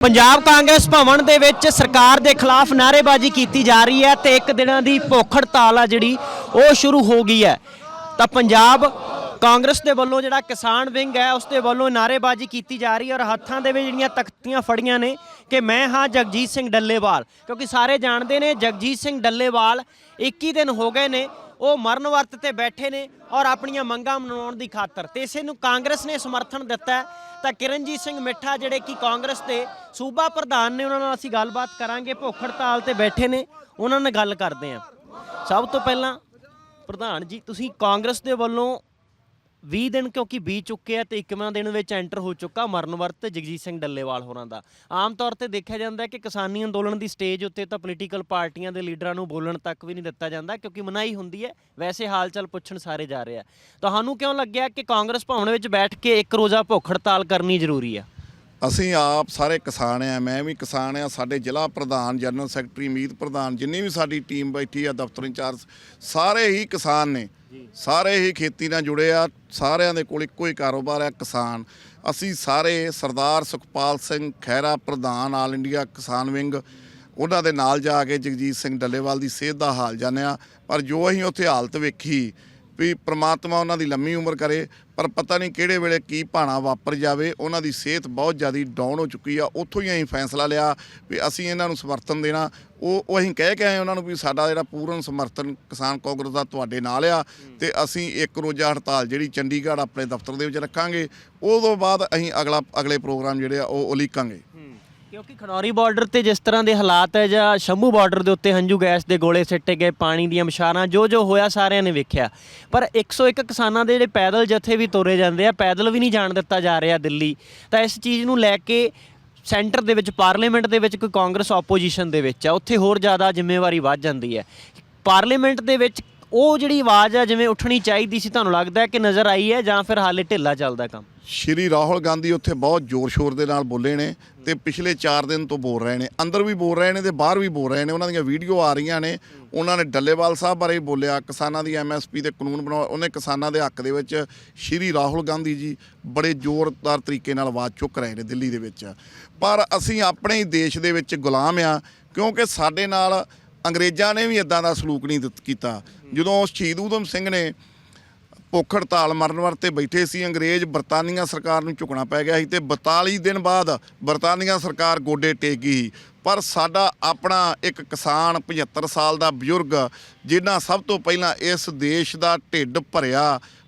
ਪੰਜਾਬ ਕਾਂਗਰਸ ਭਵਨ ਦੇ ਵਿੱਚ ਸਰਕਾਰ ਦੇ ਖਿਲਾਫ ਨਾਅਰੇਬਾਜ਼ੀ ਕੀਤੀ ਜਾ ਰਹੀ ਹੈ ਤੇ ਇੱਕ ਦਿਨਾਂ ਦੀ ਭੁੱਖ ਹੜਤਾਲ ਆ ਜਿਹੜੀ, ਉਹ ਸ਼ੁਰੂ ਹੋ ਗਈ ਹੈ। ਤਾਂ ਪੰਜਾਬ ਕਾਂਗਰਸ ਦੇ ਵੱਲੋਂ ਜਿਹੜਾ ਕਿਸਾਨ ਵਿੰਗ ਹੈ, ਉਸ ਦੇ ਵੱਲੋਂ ਨਾਅਰੇਬਾਜ਼ੀ ਕੀਤੀ ਜਾ ਰਹੀ ਹੈ ਔਰ ਹੱਥਾਂ ਦੇ ਵਿੱਚ ਜਿਹੜੀਆਂ ਤਖਤੀਆਂ ਫੜੀਆਂ ਨੇ ਕਿ ਮੈਂ ਹਾਂ ਜਗਜੀਤ ਸਿੰਘ ਡੱਲੇਵਾਲ, ਕਿਉਂਕਿ ਸਾਰੇ ਜਾਣਦੇ ਨੇ ਜਗਜੀਤ ਸਿੰਘ ਡੱਲੇਵਾਲ 21 ਦਿਨ ਹੋ ਗਏ ਨੇ ਉਹ ਮਰਨ ਵਰਤ ਤੇ ਬੈਠੇ ਨੇ ਔਰ ਆਪਣੀਆਂ ਮੰਗਾਂ ਮਨਾਉਣ ਦੀ ਖਾਤਰ। ਤੇ ਇਸੇ ਨੂੰ ਕਾਂਗਰਸ ਨੇ ਸਮਰਥਨ ਦਿੱਤਾ ਤਾਂ ਕਿਰਨਜੀਤ ਸਿੰਘ ਮਿੱਠਾ ਜਿਹੜੇ ਕਿ ਕਾਂਗਰਸ ਦੇ ਸੂਬਾ ਪ੍ਰਧਾਨ ਨੇ, ਉਹਨਾਂ ਨਾਲ ਅਸੀਂ ਗੱਲਬਾਤ ਕਰਾਂਗੇ। ਭੁੱਖ ਹੜਤਾਲ ਤੇ ਬੈਠੇ ਨੇ, ਉਹਨਾਂ ਨਾਲ ਗੱਲ ਕਰਦੇ ਹਾਂ। ਸਭ ਤੋਂ ਪਹਿਲਾਂ, ਪ੍ਰਧਾਨ ਜੀ, ਤੁਸੀਂ ਕਾਂਗਰਸ ਦੇ ਵੱਲੋਂ 20 ਦਿਨ ਕਿਉਂਕਿ ਬੀਤ ਚੁੱਕੇ ਆ ਤੇ 21ਵਾਂ ਦਿਨ ਵਿੱਚ ਐਂਟਰ ਹੋ ਚੁੱਕਾ ਮਰਨ ਵਰਤ ਜਗਜੀਤ ਸਿੰਘ ਡੱਲੇਵਾਲ ਹੋਰਾਂ ਦਾ। ਆਮ ਤੌਰ ਤੇ ਦੇਖਿਆ ਜਾਂਦਾ ਹੈ ਕਿ ਕਿਸਾਨੀ ਅੰਦੋਲਨ ਦੀ ਸਟੇਜ ਉੱਤੇ ਤਾਂ ਪੋਲੀਟੀਕਲ ਪਾਰਟੀਆਂ ਦੇ ਲੀਡਰਾਂ ਨੂੰ ਬੋਲਣ ਤੱਕ ਵੀ ਨਹੀਂ ਦਿੱਤਾ ਜਾਂਦਾ ਕਿਉਂਕਿ ਮਨਾਹੀ ਹੁੰਦੀ ਹੈ, ਵੈਸੇ ਹਾਲ ਚਾਲ ਪੁੱਛਣ ਸਾਰੇ ਜਾ ਰਹੇ ਆ। ਤੁਹਾਨੂੰ ਕਿਉਂ ਲੱਗਿਆ ਕਿ ਕਾਂਗਰਸ ਭਵਨ ਵਿੱਚ ਬੈਠ ਕੇ ਇੱਕ ਰੋਜ਼ਾ ਭੁੱਖ ਹੜਤਾਲ ਕਰਨੀ ਜ਼ਰੂਰੀ ਆ? ਅਸੀਂ ਆਪ ਸਾਰੇ ਕਿਸਾਨ ਆ, ਮੈਂ ਵੀ ਕਿਸਾਨ ਆ, ਸਾਡੇ ਜ਼ਿਲ੍ਹਾ ਪ੍ਰਧਾਨ, ਜਨਰਲ ਸੈਕਟਰੀ, ਮੀਤ ਪ੍ਰਧਾਨ, ਜਿੰਨੀ ਵੀ ਸਾਡੀ ਟੀਮ ਬੈਠੀ ਆ, ਦਫ਼ਤਰ ਇੰਚਾਰਜ, ਸਾਰੇ ਹੀ ਕਿਸਾਨ ਨੇ। ਸਾਰੇ ਹੀ ਖੇਤੀ ਨਾਲ ਜੁੜੇ ਆ, ਸਾਰਿਆਂ ਦੇ ਕੋਲ ਇੱਕੋ ਹੀ ਕਾਰੋਬਾਰ ਆ, ਕਿਸਾਨ। ਅਸੀਂ ਸਾਰੇ ਸਰਦਾਰ ਸੁਖਪਾਲ ਸਿੰਘ ਖਹਿਰਾ, ਪ੍ਰਧਾਨ ਆਲ ਇੰਡੀਆ ਕਿਸਾਨ ਵਿੰਗ, ਉਹਨਾਂ ਦੇ ਨਾਲ ਜਾ ਕੇ ਜਗਜੀਤ ਸਿੰਘ ਡੱਲੇਵਾਲ ਦੀ ਸਿਹਤ ਦਾ ਹਾਲ ਜਾਣਿਆ। ਪਰ ਜੋ ਅਸੀਂ ਉੱਥੇ ਹਾਲਤ ਵੇਖੀ ਵੀ ਪ੍ਰਮਾਤਮਾ ਉਹਨਾਂ ਦੀ ਲੰਮੀ ਉਮਰ ਕਰੇ, ਪਰ ਪਤਾ ਨਹੀਂ ਕਿਹੜੇ ਵੇਲੇ ਕੀ ਭਾਣਾ ਵਾਪਰ ਜਾਵੇ, ਉਹਨਾਂ ਦੀ ਸਿਹਤ ਬਹੁਤ ਜ਼ਿਆਦਾ ਡਾਊਨ ਹੋ ਚੁੱਕੀ ਆ। ਉੱਥੋਂ ਹੀ ਅਸੀਂ ਫੈਸਲਾ ਲਿਆ ਵੀ ਅਸੀਂ ਇਹਨਾਂ ਨੂੰ ਸਮਰਥਨ ਦੇਣਾ ਉਹ ਉਹ ਅਸੀਂ ਕਹਿ ਕੇ ਆਏ ਉਹਨਾਂ ਨੂੰ ਵੀ ਸਾਡਾ ਜਿਹੜਾ ਪੂਰਨ ਸਮਰਥਨ ਕਿਸਾਨ ਕਾਂਗਰਸ ਦਾ ਤੁਹਾਡੇ ਨਾਲ ਆ ਤੇ ਅਸੀਂ ਇੱਕ ਰੋਜ਼ਾ ਹੜਤਾਲ ਜਿਹੜੀ ਚੰਡੀਗੜ੍ਹ ਆਪਣੇ ਦਫ਼ਤਰ ਦੇ ਵਿੱਚ ਰੱਖਾਂਗੇ ਉਹ ਤੋਂ ਬਾਅਦ ਅਸੀਂ ਅਗਲਾ ਅਗਲੇ ਪ੍ਰੋਗਰਾਮ ਜਿਹੜੇ ਆ ਉਹ ਉਲੀਕਾਂਗੇ। ਕਿਉਂਕਿ ਖਨੌਰੀ ਬਾਰਡਰ ਤੇ ਜਿਸ ਤਰ੍ਹਾਂ ਦੇ ਹਾਲਾਤ ਹੈ ਜਾਂ ਸ਼ੰਭੂ ਬਾਰਡਰ ਦੇ ਉੱਤੇ ਹੰਝੂ ਗੈਸ ਦੇ ਗੋਲੇ ਸਿੱਟੇ ਗਏ ਪਾਣੀ ਦੀਆਂ ਮਸ਼ਾਰਾਂ ਜੋ ਜੋ ਹੋਇਆ ਸਾਰਿਆਂ ਨੇ ਵੇਖਿਆ। ਪਰ 101 ਕਿਸਾਨਾਂ ਦੇ ਜਿਹੜੇ ਪੈਦਲ ਜਥੇ ਵੀ ਤੋਰੇ ਜਾਂਦੇ ਆ ਪੈਦਲ ਵੀ ਨਹੀਂ ਜਾਣ ਦਿੱਤਾ ਜਾ ਰਿਹਾ ਦਿੱਲੀ। ਤਾਂ ਇਸ ਚੀਜ਼ ਨੂੰ ਲੈ ਕੇ ਸੈਂਟਰ ਦੇ ਵਿੱਚ, ਪਾਰਲੀਮੈਂਟ ਦੇ ਵਿੱਚ, ਕੋਈ ਕਾਂਗਰਸ ਆਪੋਜੀਸ਼ਨ ਦੇ ਵਿੱਚ ਆ, ਉੱਥੇ ਹੋਰ ਜ਼ਿਆਦਾ ਜ਼ਿੰਮੇਵਾਰੀ ਵੱਧ ਜਾਂਦੀ ਹੈ। ਪਾਰਲੀਮੈਂਟ ਦੇ ਵਿੱਚ ਉਹ ਜਿਹੜੀ ਆਵਾਜ਼ ਆ, ਜਿਵੇਂ ਉੱਠਣੀ ਚਾਹੀਦੀ ਸੀ, ਤੁਹਾਨੂੰ ਲੱਗਦਾ ਹੈ ਕਿ ਨਜ਼ਰ ਆਈ ਹੈ ਜਾਂ ਫਿਰ ਹਾਲੇ ਢਿੱਲਾ ਚੱਲਦਾ ਕੰਮ? ਸ਼੍ਰੀ ਰਾਹੁਲ ਗਾਂਧੀ ਉੱਥੇ ਬਹੁਤ ਜ਼ੋਰ-ਸ਼ੋਰ ਦੇ ਨਾਲ ਬੋਲੇ ਨੇ ਤੇ ਪਿਛਲੇ 4 ਦਿਨ ਤੋਂ ਬੋਲ ਰਹੇ ਨੇ। ਅੰਦਰ ਵੀ ਬੋਲ ਰਹੇ ਨੇ ਤੇ ਬਾਹਰ ਵੀ ਬੋਲ ਰਹੇ ਨੇ। ਉਹਨਾਂ ਦੀਆਂ ਵੀਡੀਓ ਆ ਰਹੀਆਂ ਨੇ। ਉਹਨਾਂ ਨੇ ਡੱਲੇਵਾਲ ਸਾਹਿਬ ਬਾਰੇ ਵੀ ਬੋਲਿਆ, ਕਿਸਾਨਾਂ ਦੀ ਐਮਐਸਪੀ 'ਤੇ ਕਾਨੂੰਨ ਬਣਾਉ ਉਹਨੇ ਕਿਸਾਨਾਂ ਦੇ ਹੱਕ ਦੇ ਵਿੱਚ ਸ਼੍ਰੀ ਰਾਹੁਲ ਗਾਂਧੀ ਜੀ ਬੜੇ ਜ਼ੋਰਦਾਰ ਤਰੀਕੇ ਨਾਲ ਆਵਾਜ਼ ਚੁੱਕ ਰਹੇ ਨੇ ਦਿੱਲੀ ਦੇ ਵਿੱਚ। ਪਰ ਅਸੀਂ ਆਪਣੇ ਹੀ ਦੇਸ਼ ਦੇ ਵਿੱਚ ਗੁਲਾਮ ਆ, ਕਿਉਂਕਿ ਸਾਡੇ ਨਾਲ ਅੰਗਰੇਜ਼ਾਂ ਨੇ ਵੀ ਇਦਾਂ ਦਾ ਸਲੂਕ ਨਹੀਂ ਦਿੱਤ- ਕੀਤਾ। ਜਦੋਂ ਸ਼ਹੀਦ ਊਧਮ ਸਿੰਘ ਨੇ ਭੁੱਖ ਹੜਤਾਲ ਮਰਨ ਵਰਤੇ ਬੈਠੇ ਸੀ, ਅੰਗਰੇਜ਼ ਬਰਤਾਨੀਆ ਸਰਕਾਰ ਨੂੰ ਝੁਕਣਾ ਪੈ ਗਿਆ ਸੀ ਤੇ 42 ਦਿਨ ਬਾਅਦ ਬਰਤਾਨੀਆ ਸਰਕਾਰ ਗੋਡੇ ਟੇਕ ਗਈ ਪਰ ਸਾਡਾ ਆਪਣਾ ਇੱਕ ਕਿਸਾਨ 75 ਸਾਲ ਦਾ ਬਜ਼ੁਰਗ ਜਿਨ੍ਹਾਂ ਸਭ ਤੋਂ ਪਹਿਲਾਂ ਇਸ ਦੇਸ਼ ਦਾ ਢਿੱਡ ਭਰਿਆ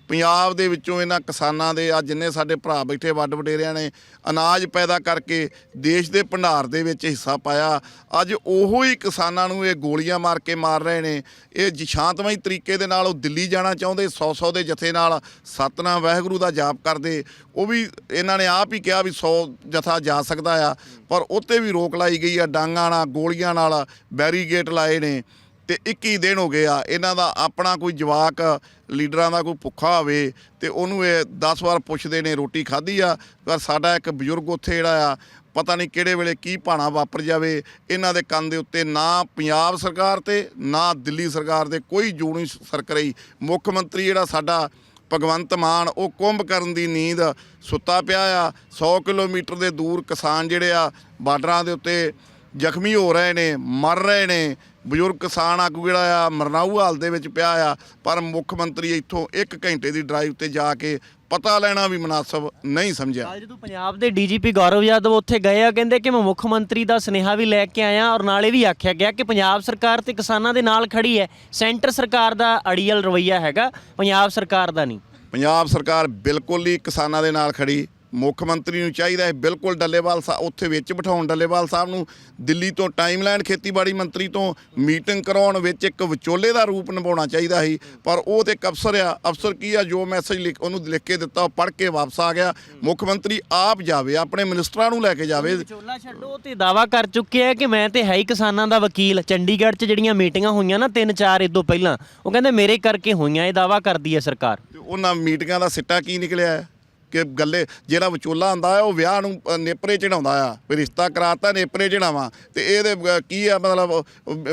ਪੰਜਾਬ ਦੇ ਵਿੱਚੋਂ ਇਹਨਾਂ ਕਿਸਾਨਾਂ ਦੇ ਆ ਜਿੰਨੇ ਸਾਡੇ ਭਰਾ ਬੈਠੇ ਵੱਡ ਵਡੇਰਿਆਂ ਨੇ, ਅਨਾਜ ਪੈਦਾ ਕਰਕੇ ਦੇਸ਼ ਦੇ ਭੰਡਾਰ ਦੇ ਵਿੱਚ ਹਿੱਸਾ ਪਾਇਆ। ਅੱਜ ਉਹੋ ਹੀ ਕਿਸਾਨਾਂ ਨੂੰ ਇਹ ਗੋਲੀਆਂ ਮਾਰ ਕੇ ਮਾਰ ਰਹੇ ਨੇ। ਇਹ ਜ- ਸ਼ਾਂਤਮਈ ਤਰੀਕੇ ਦੇ ਨਾਲ ਉਹ ਦਿੱਲੀ ਜਾਣਾ ਚਾਹੁੰਦੇ 100-100 ਦੇ ਜਥੇ ਨਾਲ ਸਤਨਾਮ ਵਾਹਿਗੁਰੂ ਦਾ ਜਾਪ ਕਰਦੇ। ਉਹ ਵੀ ਇਹਨਾਂ ਨੇ ਆਪ ਹੀ ਕਿਹਾ ਵੀ 100 ਜਥਾ ਜਾ ਸਕਦਾ ਆ, ਪਰ ਉੱਤੇ ਵੀ ਰੋਕ ਲਾਈ ਗਈ ਆ, ਡਾਂਗਾਂ ਨਾਲ, ਗੋਲੀਆਂ ਨਾਲ ਬੈਰੀਗੇਟ ਲਾਏ ਨੇ। ਤੇ 21 ਦਿਨ ਹੋ ਗਏ ਆ, ਇਹਨਾਂ ਦਾ ਆਪਣਾ ਕੋਈ ਜਵਾਕ ਲੀਡਰਾਂ ਦਾ ਕੋਈ ਭੁੱਖਾ ਹੋਵੇ ਤੇ ਉਹਨੂੰ ਇਹ 10 ਵਾਰ ਪੁੱਛਦੇ ਨੇ ਰੋਟੀ ਖਾਧੀ ਆ, ਪਰ ਸਾਡਾ ਇੱਕ ਬਜ਼ੁਰਗ ਉੱਥੇ ਜਿਹੜਾ ਆ, ਪਤਾ ਨਹੀਂ ਕਿਹੜੇ ਵੇਲੇ ਕੀ ਭਾਣਾ ਵਾਪਰ ਜਾਵੇ, ਇਹਨਾਂ ਦੇ ਕੰਨ ਦੇ ਉੱਤੇ ਨਾ ਪੰਜਾਬ ਸਰਕਾਰ ਤੇ, ਨਾ ਦਿੱਲੀ ਸਰਕਾਰ ਦੇ ਕੋਈ ਜੂਣੀ ਨਹੀਂ ਸਰਕ ਰਹੀ। ਮੁੱਖ ਮੰਤਰੀ ਜਿਹੜਾ ਸਾਡਾ ਭਗਵੰਤ ਮਾਨ, ਉਹ ਕੁੰਭ ਕਰਨ ਦੀ ਨੀਂਦ ਸੁੱਤਾ ਪਿਆ ਆ। 100 ਕਿਲੋਮੀਟਰ ਦੇ ਦੂਰ ਕਿਸਾਨ ਜਿਹੜੇ ਆ, ਬਾਰਡਰਾਂ ਦੇ ਉੱਤੇ ਜ਼ਖਮੀ ਹੋ ਰਹੇ ਨੇ, ਮਰ ਰਹੇ ਨੇ ਬਜ਼ੁਰਗ ਕਿਸਾਨ ਆਗੂ ਜਿਹੜਾ ਆ ਮਰਨਾਊ ਹਾਲ ਦੇ ਵਿੱਚ ਪਿਆ ਆ ਪਰ ਮੁੱਖ ਮੰਤਰੀ ਇੱਥੋਂ 1 ਘੰਟੇ ਦੀ ਡਰਾਈਵ ਤੇ ਜਾ ਕੇ ਪਤਾ ਲੈਣਾ ਵੀ ਮੁਨਾਸਬ ਨਹੀਂ ਸਮਝਿਆ। ਅੱਜ ਜਦੋਂ ਪੰਜਾਬ ਦੇ ਡੀਜੀਪੀ ਗੌਰਵ ਯਾਦਵ ਉੱਥੇ ਗਏ ਆ ਕਹਿੰਦੇ ਕਿ ਮੈਂ ਮੁੱਖ ਮੰਤਰੀ ਦਾ ਸੁਨੇਹਾ ਵੀ ਲੈ ਕੇ ਆਇਆ ਔਰ ਨਾਲੇ ਵੀ ਆਖਿਆ ਗਿਆ ਕਿ ਪੰਜਾਬ ਸਰਕਾਰ ਤੇ ਕਿਸਾਨਾਂ ਦੇ ਨਾਲ ਖੜੀ ਹੈ ਸੈਂਟਰ ਸਰਕਾਰ ਦਾ ਅੜੀਅਲ ਰਵਈਆ ਹੈਗਾ ਪੰਜਾਬ ਸਰਕਾਰ ਦਾ ਨਹੀਂ। ਪੰਜਾਬ ਸਰਕਾਰ ਬਿਲਕੁਲ ਹੀ ਕਿਸਾਨਾਂ ਦੇ ਨਾਲ ਖੜੀ ਮੁੱਖ ਮੰਤਰੀ ਨੂੰ ਚਾਹੀਦਾ ਹੈ। ਬਿਲਕੁਲ ਡੱਲੇਵਾਲ ਸਾਹਿਬ ਉੱਥੇ ਵਿੱਚ ਬਿਠਾਉਣ। ਡੱਲੇਵਾਲ ਸਾਹਿਬ ਨੂੰ ਦਿੱਲੀ ਤੋਂ ਟਾਈਮਲਾਈਨ ਖੇਤੀਬਾੜੀ ਮੰਤਰੀ ਤੋਂ ਮੀਟਿੰਗ ਕਰਾਉਣ ਵਿੱਚ ਇੱਕ ਵਿਚੋਲੇ ਦਾ ਰੂਪ ਨਿਭਾਉਣਾ ਚਾਹੀਦਾ ਸੀ। ਪਰ ਉਹ ਤੇ ਇੱਕ ਅਫਸਰ ਆ। ਅਫਸਰ ਕੀ ਆ? ਜੋ ਮੈਸੇਜ ਲਿਖ ਉਹਨੂੰ ਲਿਖ ਕੇ ਦਿੱਤਾ ਉਹ ਪੜ੍ਹ ਕੇ ਵਾਪਸ ਆ ਗਿਆ। ਮੁੱਖ ਮੰਤਰੀ ਆਪ ਜਾਵੇ ਆਪਣੇ ਮਿਨਿਸਟਰਾਂ ਨੂੰ ਲੈ ਕੇ ਜਾਵੇ। ਵਿਚੋਲਾ ਛੱਡੋ ਤੇ ਦਾਵਾ ਕਰ ਚੁੱਕੇ ਆ ਕਿ ਮੈਂ ਤੇ ਹੈ ਹੀ ਕਿਸਾਨਾਂ ਦਾ ਵਕੀਲ। ਚੰਡੀਗੜ੍ਹ 'ਚ ਜਿਹੜੀਆਂ ਮੀਟਿੰਗਾਂ ਹੋਈਆਂ ਨਾ ਤਿੰਨ ਚਾਰ ਇਦੋਂ ਪਹਿਲਾਂ ਉਹ ਕਹਿੰਦੇ ਮੇਰੇ ਕਰਕੇ ਹੋਈਆਂ ਇਹ ਦਾਵਾ ਕਰਦੀ ਹੈ ਸਰਕਾਰ। ਉਹਨਾਂ ਮੀਟਿੰਗਾਂ ਦਾ ਸਿੱਟਾ ਕੀ ਨਿਕਲਿਆ? ਹੈ? ਕਿ ਗੱਲੇ, ਜਿਹੜਾ ਵਿਚੋਲਾ ਹੁੰਦਾ ਆ ਉਹ ਵਿਆਹ ਨੂੰ ਨੇਪਰੇ ਚੜਾਉਂਦਾ ਆ, ਵੀ ਰਿਸ਼ਤਾ ਕਰਾਤਾ, ਨੇਪਰੇ ਚੜਾਵਾਂ। ਤੇ ਇਹਦੇ ਕੀ ਆ, ਮਤਲਬ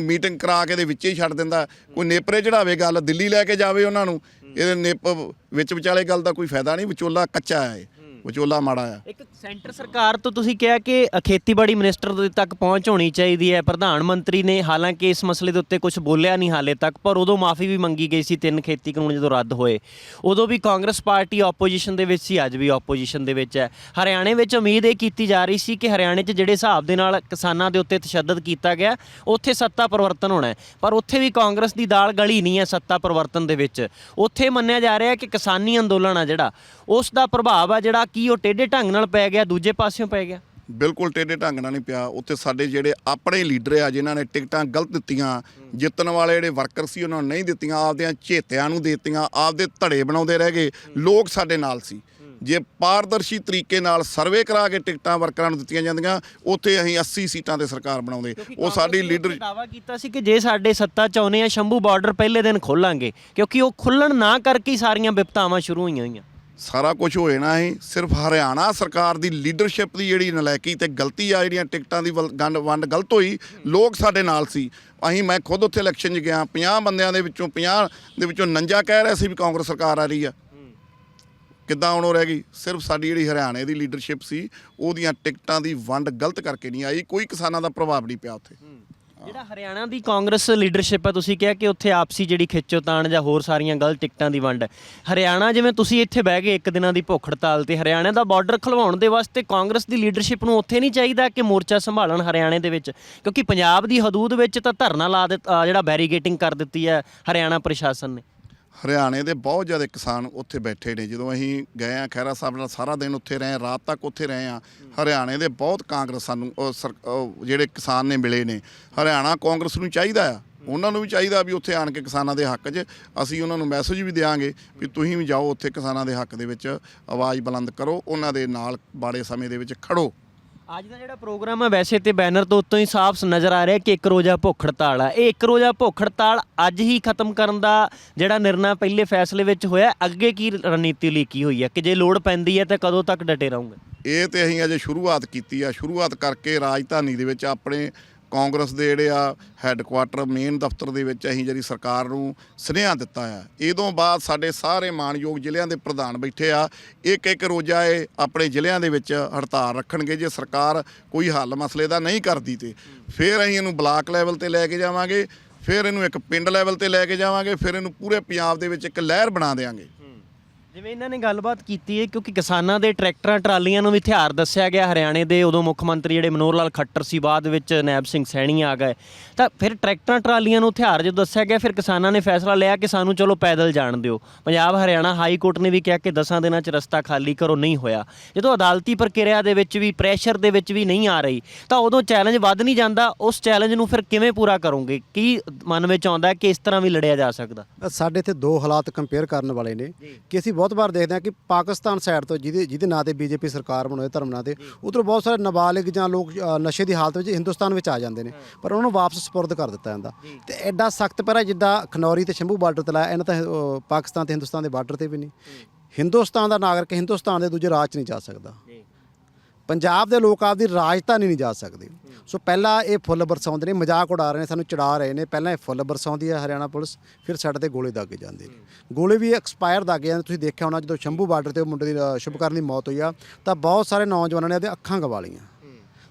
ਮੀਟਿੰਗ ਕਰਾ ਕੇ ਦੇ ਵਿੱਚ ਹੀ ਛੱਡ ਦਿੰਦਾ। ਕੋਈ ਨੇਪਰੇ ਚੜਾਵੇ ਗੱਲ, ਦਿੱਲੀ ਲੈ ਕੇ ਜਾਵੇ ਉਹਨਾਂ ਨੂੰ, ਇਹਦੇ ਨੇਪ, ਵਿੱਚ ਵਿਚਾਲੇ ਗੱਲ ਦਾ ਕੋਈ ਫਾਇਦਾ ਨਹੀਂ, ਵਿਚੋਲਾ ਕੱਚਾ ਹੈ ਵਿਚੋਲਾ ਮਾੜਾ ਆ। ਇੱਕ ਸੈਂਟਰ ਸਰਕਾਰ ਤੋਂ ਤੁਸੀਂ ਕਿਹਾ ਕਿ ਖੇਤੀਬਾੜੀ ਮਿਨਿਸਟਰ ਦੇ ਤੱਕ ਪਹੁੰਚ ਹੋਣੀ ਚਾਹੀਦੀ ਹੈ। ਪ੍ਰਧਾਨ ਮੰਤਰੀ ਨੇ ਹਾਲਾਂਕਿ ਇਸ ਮਸਲੇ ਦੇ ਉੱਤੇ ਕੁਝ ਬੋਲਿਆ ਨਹੀਂ ਹਾਲੇ ਤੱਕ, ਪਰ ਉਦੋਂ ਮਾਫੀ ਵੀ ਮੰਗੀ ਗਈ ਸੀ ਤਿੰਨ ਖੇਤੀ ਕਾਨੂੰਨ ਜਦੋਂ ਰੱਦ ਹੋਏ। ਉਦੋਂ ਵੀ ਕਾਂਗਰਸ ਪਾਰਟੀ ਆਪੋਜੀਸ਼ਨ ਦੇ ਵਿੱਚ ਸੀ, ਅੱਜ ਵੀ ਆਪੋਜੀਸ਼ਨ ਦੇ ਵਿੱਚ ਹੈ। ਹਰਿਆਣੇ ਵਿੱਚ ਉਮੀਦ ਇਹ ਕੀਤੀ ਜਾ ਰਹੀ ਸੀ ਕਿ ਹਰਿਆਣੇ 'ਚ ਜਿਹੜੇ ਹਿਸਾਬ ਦੇ ਨਾਲ ਕਿਸਾਨਾਂ ਦੇ ਉੱਤੇ ਤਸ਼ੱਦਦ ਕੀਤਾ ਗਿਆ, ਉੱਥੇ ਸੱਤਾ ਪਰਿਵਰਤਨ ਹੋਣਾ ਪਰ ਉੱਥੇ ਵੀ ਕਾਂਗਰਸ ਦੀ ਦਾਲ ਗਲੀ ਨਹੀਂ ਹੈ ਸੱਤਾ ਪਰਿਵਰਤਨ ਦੇ ਵਿੱਚ। ਉੱਥੇ ਮੰਨਿਆ ਜਾ ਰਿਹਾ ਕਿ ਕਿਸਾਨੀ ਅੰਦੋਲਨ ਆ ਜਿਹੜਾ, ਉਸ ਦਾ ਪ੍ਰਭਾਵ ਆ ਜਿਹੜਾ ਕੀ ਉਹ ਟੇਢੇ ਢੰਗ ਨਾਲ ਪੈ ਗਿਆ ਦੂਜੇ ਪਾਸਿਓਂ ਪੈ ਗਿਆ? ਬਿਲਕੁਲ ਟੇਢੇ ਢੰਗ ਨਾਲ ਨਹੀਂ ਪਿਆ। ਉੱਥੇ ਸਾਡੇ ਜਿਹੜੇ ਆਪਣੇ ਲੀਡਰ ਆ ਜਿਨ੍ਹਾਂ ਨੇ ਟਿਕਟਾਂ ਗਲਤ ਦਿੱਤੀਆਂ ਜਿੱਤਣ ਵਾਲੇ ਜਿਹੜੇ ਵਰਕਰ ਸੀ ਉਹਨਾਂ ਨੂੰ ਨਹੀਂ ਦਿੱਤੀਆਂ ਆਪਦਿਆਂ ਝੇਤਿਆਂ ਨੂੰ ਦਿੱਤੀਆਂ ਆਪਦੇ ਧੜੇ ਬਣਾਉਂਦੇ ਰਹਿ ਗਏ। ਲੋਕ ਸਾਡੇ ਨਾਲ ਸੀ। ਜੇ ਪਾਰਦਰਸ਼ੀ ਤਰੀਕੇ ਨਾਲ ਸਰਵੇ ਕਰਾ ਕੇ ਟਿਕਟਾਂ ਵਰਕਰਾਂ ਨੂੰ ਦਿੱਤੀਆਂ ਜਾਂਦੀਆਂ ਉੱਥੇ ਅਸੀਂ 80 ਸੀਟਾਂ ਤੇ ਸਰਕਾਰ ਬਣਾਉਂਦੇ। ਉਹ ਸਾਡੀ ਲੀਡਰ ਦਾਵਾ ਕੀਤਾ ਸੀ ਕਿ ਜੇ ਸਾਡੇ ਸੱਤਾ ਚਾਹੁੰਦੇ ਆ ਸ਼ੰਭੂ ਬਾਰਡਰ ਪਹਿਲੇ ਦਿਨ ਖੋਲਾਂਗੇ। ਕਿਉਂਕਿ ਉਹ ਖੁੱਲਣ ਨਾ ਕਰਕੇ ਹੀ ਸਾਰੀਆਂ ਵਿਪਤਾਵਾਂ ਸ਼ੁਰੂ ਹੋਈਆਂ ਹੋਈਆਂ। ਸਾਰਾ ਕੁਝ ਹੋਏ ਨਾ ਇਹ ਸਿਰਫ ਹਰਿਆਣਾ ਸਰਕਾਰ ਦੀ ਲੀਡਰਸ਼ਿਪ ਦੀ ਜਿਹੜੀ ਨਲਾਇਕੀ ਤੇ ਗਲਤੀ ਆ, ਜਿਹੜੀਆਂ ਟਿਕਟਾਂ ਦੀ ਵਲ- ਗੰਡ ਵੰਡ ਗਲਤ ਹੋਈ, ਲੋਕ ਸਾਡੇ ਨਾਲ ਸੀ। ਅਸੀਂ, ਮੈਂ ਖੁਦ ਉੱਥੇ ਇਲੈਕਸ਼ਨ 'ਚ ਗਿਆ 50 ਬੰਦਿਆਂ ਦੇ ਵਿੱਚੋਂ 50 ਦੇ ਵਿੱਚੋਂ 49 ਕਹਿ ਰਹੇ ਸੀ ਵੀ ਕਾਂਗਰਸ ਸਰਕਾਰ ਆ ਰਹੀ ਆ। ਕਿੱਦਾਂ ਹੁਣ ਰਹਿ ਗਈ? ਸਿਰਫ ਸਾਡੀ ਜਿਹੜੀ ਹਰਿਆਣੇ ਦੀ ਲੀਡਰਸ਼ਿਪ ਸੀ, ਉਹਦੀਆਂ ਟਿਕਟਾਂ ਦੀ ਵੰਡ ਗਲਤ ਕਰਕੇ ਨਹੀਂ ਆਈ, ਕੋਈ ਕਿਸਾਨਾਂ ਦਾ ਪ੍ਰਭਾਵ ਨਹੀਂ ਪਿਆ ਉੱਥੇ। ਜਿਹੜਾ ਹਰਿਆਣਾ ਦੀ ਕਾਂਗਰਸ ਲੀਡਰਸ਼ਿਪ ਹੈ ਤੁਸੀਂ ਕਿਹਾ ਕਿ ਉੱਥੇ ਆਪਸੀ ਜਿਹੜੀ ਖਿੱਚੋਤਾਣ ਜਾਂ ਹੋਰ ਸਾਰੀਆਂ ਗਲਤ ਟਿਕਟਾਂ ਦੀ ਵੰਡ। ਹੈ ਹਰਿਆਣਾ ਜਿਵੇਂ ਤੁਸੀਂ ਇੱਥੇ ਬਹਿ ਗਏ ਇੱਕ ਦਿਨਾਂ ਦੀ ਭੁੱਖ ਹੜਤਾਲ ਤੇ, ਹਰਿਆਣਾ ਦਾ ਬਾਰਡਰ ਖਲਵਾਉਣ ਦੇ ਵਾਸਤੇ ਕਾਂਗਰਸ ਦੀ ਲੀਡਰਸ਼ਿਪ ਨੂੰ ਉੱਥੇ ਨਹੀਂ ਚਾਹੀਦਾ ਕਿ ਮੋਰਚਾ ਸੰਭਾਲਣ ਹਰਿਆਣੇ ਦੇ ਵਿੱਚ? ਕਿਉਂਕਿ ਪੰਜਾਬ ਦੀ ਹਦੂਦ ਵਿੱਚ ਤਾਂ ਧਰਨਾ ਲਾ ਦਿੱਤਾ, ਜਿਹੜਾ ਬੈਰੀਗੇਟਿੰਗ ਕਰ ਦਿੱਤੀ ਹੈ ਹਰਿਆਣਾ ਪ੍ਰਸ਼ਾਸਨ ਨੇ। ਹਰਿਆਣੇ ਦੇ ਬਹੁਤ ਜ਼ਿਆਦਾ ਕਿਸਾਨ ਉੱਥੇ ਬੈਠੇ ਨੇ। ਜਦੋਂ ਅਸੀਂ ਗਏ ਆ ਖੈਰਾ ਸਾਹਿਬ ਨਾਲ, ਸਾਰਾ ਦਿਨ ਉੱਥੇ ਰਹੇ ਰਾਤ ਤੱਕ ਉੱਥੇ ਰਹੇ ਆ ਹਰਿਆਣੇ ਦੇ ਬਹੁਤ ਕਾਂਗਰਸ ਸਾਨੂੰ, ਉਹ ਸਰ- ਉਹ ਜਿਹੜੇ ਕਿਸਾਨ ਨੇ ਮਿਲੇ ਨੇ। ਹਰਿਆਣਾ ਕਾਂਗਰਸ ਨੂੰ ਚਾਹੀਦਾ ਆ। ਉਹਨਾਂ ਨੂੰ ਵੀ ਚਾਹੀਦਾ ਵੀ ਉੱਥੇ ਆਣ ਕੇ ਕਿਸਾਨਾਂ ਦੇ ਹੱਕ 'ਚ ਅਸੀਂ ਉਹਨਾਂ ਨੂੰ ਮੈਸੇਜ ਵੀ ਦਿਆਂਗੇ ਵੀ ਤੁਸੀਂ ਵੀ ਜਾਓ ਉੱਥੇ ਕਿਸਾਨਾਂ ਦੇ ਹੱਕ ਦੇ ਵਿੱਚ, ਆਵਾਜ਼ ਬੁਲੰਦ ਕਰੋ, ਉਹਨਾਂ ਦੇ ਨਾਲ ਬਾੜੇ ਸਮੇਂ ਦੇ ਵਿੱਚ ਖੜੋ। ਅੱਜ ਦਾ ਜਿਹੜਾ ਪ੍ਰੋਗਰਾਮ ਹੈ ਵੈਸੇ ਤੇ ਬੈਨਰ ਤੋਂ ਉੱਤੋਂ ਹੀ ਸਾਫ਼ ਨਜ਼ਰ ਆ ਰਿਹਾ ਕਿ ਇੱਕ ਰੋਜ਼ਾ ਭੁੱਖ ਹੜਤਾਲ ਆ। ਇਹ ਇੱਕ ਰੋਜ਼ਾ ਭੁੱਖ ਹੜਤਾਲ ਅੱਜ ਹੀ ਖਤਮ ਕਰਨ ਦਾ ਜਿਹੜਾ ਨਿਰਣਾ ਪਹਿਲੇ ਫੈਸਲੇ ਵਿੱਚ ਹੋਇਆ, ਅੱਗੇ ਕੀ ਰਣਨੀਤੀ ਲੀਕੀ ਹੋਈ ਹੈ ਕਿ ਜੇ ਲੋੜ ਪੈਂਦੀ ਹੈ ਤਾਂ ਕਦੋਂ ਤੱਕ ਡਟੇ ਰਹੋਗੇ? ਇਹ ਤੇ ਅਸੀਂ ਅਜੇ ਸ਼ੁਰੂਆਤ ਕੀਤੀ ਆ। ਸ਼ੁਰੂਆਤ ਕਰਕੇ ਰਾਜਧਾਨੀ ਦੇ ਵਿੱਚ ਆਪਣੇ ਕਾਂਗਰਸ ਦੇ ਜਿਹੜੇ ਆ ਹੈੱਡਕੁਆਟਰ ਮੇਨ ਦਫ਼ਤਰ ਦੇ ਵਿੱਚ ਅਸੀਂ ਜਿਹੜੀ ਸਰਕਾਰ ਨੂੰ ਸੁਨੇਹਾ ਦਿੱਤਾ ਆ। ਇਹਦੋਂ ਬਾਅਦ ਸਾਡੇ ਸਾਰੇ ਮਾਨਯੋਗ ਜ਼ਿਲ੍ਹਿਆਂ ਦੇ ਪ੍ਰਧਾਨ ਬੈਠੇ ਆ। ਇੱਕ ਇੱਕ ਰੋਜ਼ਾ ਇਹ ਆਪਣੇ ਜ਼ਿਲ੍ਹਿਆਂ ਦੇ ਵਿੱਚ ਹੜਤਾਲ ਰੱਖਣਗੇ, ਜੇ ਸਰਕਾਰ ਕੋਈ ਹੱਲ ਮਸਲੇ ਦਾ ਨਹੀਂ ਕਰਦੀ ਤੇ। ਫਿਰ ਅਸੀਂ ਇਹਨੂੰ ਬਲਾਕ ਲੈਵਲ ਤੇ ਲੈ ਕੇ ਜਾਵਾਂਗੇ, ਫਿਰ ਇਹਨੂੰ ਇੱਕ ਪਿੰਡ ਲੈਵਲ ਤੇ ਲੈ ਕੇ ਜਾਵਾਂਗੇ, ਫਿਰ ਇਹਨੂੰ ਪੂਰੇ ਪੰਜਾਬ ਦੇ ਵਿੱਚ ਇੱਕ ਲਹਿਰ ਬਣਾ ਦੇਵਾਂਗੇ ਜਿਵੇਂ ਇਹਨਾਂ ਨੇ ਗੱਲਬਾਤ ਕੀਤੀ ਹੈ ਕਿਉਂਕਿ ਕਿਸਾਨਾਂ ਦੇ ਟਰੈਕਟਰਾਂ ਟਰਾਲੀਆਂ ਨੂੰ ਵੀ ਹਥਿਆਰ ਦੱਸਿਆ ਗਿਆ ਹਰਿਆਣੇ ਦੇ ਉਦੋਂ ਮੁੱਖ ਮੰਤਰੀ ਜਿਹੜੇ ਮਨੋਹਰ ਲਾਲ ਖੱਟਰ ਸੀ ਬਾਅਦ ਵਿੱਚ ਨੈਬ ਸਿੰਘ ਸੈਣੀ ਆ ਗਏ। ਤਾਂ ਫਿਰ ਟਰੈਕਟਰਾਂ ਟਰਾਲੀਆਂ ਨੂੰ ਹਥਿਆਰ ਜਦੋਂ ਦੱਸਿਆ ਗਿਆ ਫਿਰ ਕਿਸਾਨਾਂ ਨੇ ਫੈਸਲਾ ਲਿਆ ਕਿ ਸਾਨੂੰ ਚਲੋ ਪੈਦਲ ਜਾਣ ਦਿਓ। ਪੰਜਾਬ ਹਰਿਆਣਾ ਹਾਈ ਕੋਰਟ ਨੇ ਵੀ ਕਿਹਾ ਕਿ 10 ਦਿਨਾਂ 'ਚ ਰਸਤਾ ਖਾਲੀ ਕਰੋ ਨਹੀਂ ਹੋਇਆ। ਜਦੋਂ ਅਦਾਲਤੀ ਪ੍ਰਕਿਰਿਆ ਦੇ ਵਿੱਚ ਵੀ ਪ੍ਰੈਸ਼ਰ ਦੇ ਵਿੱਚ ਵੀ ਨਹੀਂ ਆ ਰਹੀ ਤਾਂ ਉਦੋਂ ਚੈਲੰਜ ਵੱਧ ਨਹੀਂ ਜਾਂਦਾ। ਉਸ ਚੈਲੰਜ ਨੂੰ ਫਿਰ ਕਿਵੇਂ ਪੂਰਾ ਕਰੋਗੇ? ਕੀ ਮਨ ਵਿੱਚ ਆਉਂਦਾ ਕਿ ਇਸ ਤਰ੍ਹਾਂ ਵੀ ਲੜਿਆ ਜਾ ਸਕਦਾ? ਸਾਡੇ ਇੱਥੇ ਦੋ ਹਾਲਾਤ ਕੰਪੇਅਰ ਕਰਨ ਵਾਲੇ ਨੇ ਕਿ ਅਸੀਂ ਬਹੁਤ ਵਾਰ ਦੇਖਦੇ ਹਾਂ ਕਿ ਪਾਕਿਸਤਾਨ ਸਾਈਡ ਤੋਂ ਜਿਹਦੇ ਜਿਹਦੇ ਨਾਂ ਤੇ ਬੀਜੇਪੀ ਸਰਕਾਰ ਬਣਾਏ ਧਰਮ ਨਾਂ ਤੇ ਉਧਰ ਬਹੁਤ ਸਾਰੇ ਨਾਬਾਲਿਗ ਜਾਂ ਲੋਕ ਨਸ਼ੇ ਦੀ ਹਾਲਤ ਵਿੱਚ ਹਿੰਦੁਸਤਾਨ ਵਿੱਚ ਆ ਜਾਂਦੇ ਨੇ। ਪਰ ਉਹਨਾਂ ਨੂੰ ਵਾਪਸ ਸਪੁਰਦ ਕਰ ਦਿੱਤਾ ਜਾਂਦਾ। ਤੇ ਐਡਾ ਸਖਤ ਪਹਿਰਾ ਜਿੱਦਾਂ ਖਨੌਰੀ ਤੇ ਸ਼ੰਭੂ ਬਾਰਡਰ ਤੇ ਲਾਇਆ ਇਹਨਾਂ ਤਾਂ ਪਾਕਿਸਤਾਨ ਤੇ ਹਿੰਦੁਸਤਾਨ ਦੇ ਬਾਰਡਰ ਤੇ ਵੀ ਨਹੀਂ। ਹਿੰਦੁਸਤਾਨ ਦਾ ਨਾਗਰਿਕ ਹਿੰਦੁਸਤਾਨ ਦੇ ਦੂਜੇ ਰਾਜ 'ਚ ਨਹੀਂ ਜਾ ਸਕਦਾ। ਪੰਜਾਬ ਦੇ ਲੋਕ ਆਪਦੀ ਰਾਜਧਾਨੀ ਨਹੀਂ ਜਾ ਸਕਦੇ। ਸੋ ਪਹਿਲਾਂ ਇਹ ਫੁੱਲ ਬਰਸਾਉਂਦੇ ਨੇ ਮਜ਼ਾਕ ਉਡਾ ਰਹੇ ਨੇ ਸਾਨੂੰ ਚੜਾ ਰਹੇ ਨੇ। ਪਹਿਲਾਂ ਇਹ ਫੁੱਲ ਬਰਸਾਉਂਦੀ ਹੈ ਹਰਿਆਣਾ ਪੁਲਿਸ ਫਿਰ ਸਾਡੇ ਤੇ ਗੋਲੇ ਦਾਗੇ ਜਾਂਦੇ ਨੇ। ਗੋਲੇ ਵੀ ਐਕਸਪਾਇਰ ਦਾਗੇ ਜਾਂਦੇ ਤੁਸੀਂ ਦੇਖਿਆ ਹੋਣਾ ਜਦੋਂ ਸ਼ੰਭੂ ਬਾਰਡਰ ਤੇ ਉਹ ਮੁੰਡੇ ਦੀ ਅ, ਸ਼ੁਭਕਰਨ ਦੀ ਮੌਤ ਹੋਈ ਆ ਤਾਂ ਬਹੁਤ ਸਾਰੇ ਨੌਜਵਾਨਾਂ ਨੇ ਉਹਦੇ ਅੱਖਾਂ ਗਵਾ ਲਈਆਂ।